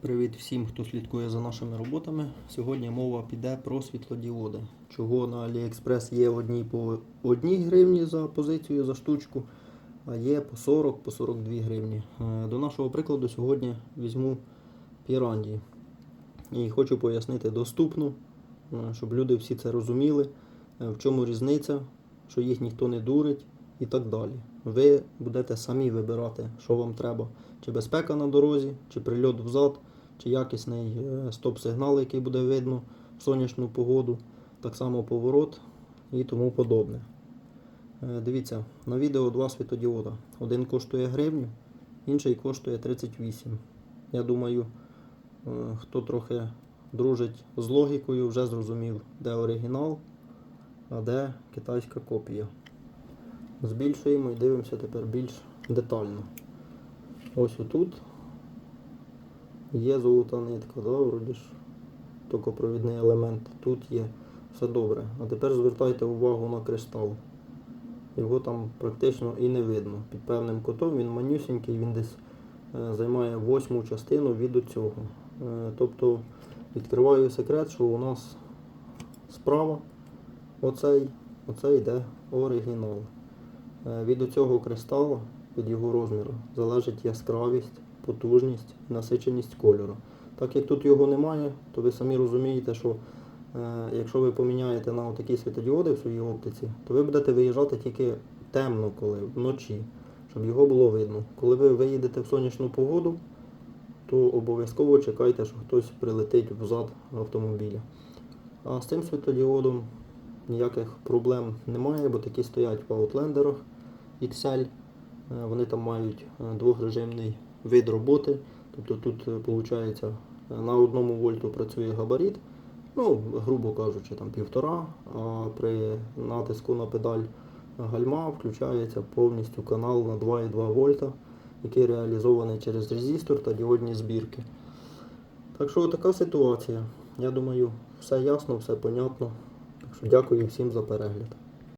Привіт всім, хто слідкує за нашими роботами. Сьогодні мова піде про світлодіоди. Чого на AliExpress є одні по 1 гривні за позицію за штучку, а є по 40 по 42 гривні. Е, До нашого прикладу сьогодні візьму Піранді. І хочу пояснити доступно, е, щоб люди всі це розуміли, е, в чому різниця, що їх ніхто не дурить і так далі. Ви будете самі вибирати, що вам треба. Чи безпека на дорозі, чи прильот взад, чи якісний е, стоп-сигнал, який буде видно в сонячну погоду, так само поворот і тому подобне. Е, Дивіться, на відео два світодіода. Один коштує гривню, інший коштує 38. Я думаю, е, хто трохи дружить з логікою, вже зрозумів, де оригінал, а де китайська копія. Збільшуємо і дивимося тепер більш детально. Ось отут є золота нитка, да, вроді ж токопровідний елемент. Тут є все добре. А тепер звертайте увагу на кристал. Його там практично і не видно. Під певним кутом він манюсінький, він десь е, займає восьму частину від цього. Е, тобто відкриваю секрет, що у нас справа оцей, оцей йде оригінал. Е, Від цього кристала, від його розміру, залежить яскравість, потужність насиченість кольору. Так як тут його немає, то ви самі розумієте, що е, якщо ви поміняєте на такі світодіоди в своїй оптиці, то ви будете виїжджати тільки темно, коли вночі, щоб його було видно. Коли ви виїдете в сонячну погоду, то обов'язково чекайте, що хтось прилетить взад автомобіля. А з цим світодіодом ніяких проблем немає, бо такі стоять в Outlanderах XL. Е, Вони там мають е, двохрежимний вид роботи. Тобто тут, виходить, на одному вольту працює габарит, ну, грубо кажучи, там півтора, а при натиску на педаль гальма включається повністю канал на 2,2 вольта, який реалізований через резистор та діодні збірки. Так що така ситуація. Я думаю, все ясно, все понятно. Так що дякую всім за перегляд.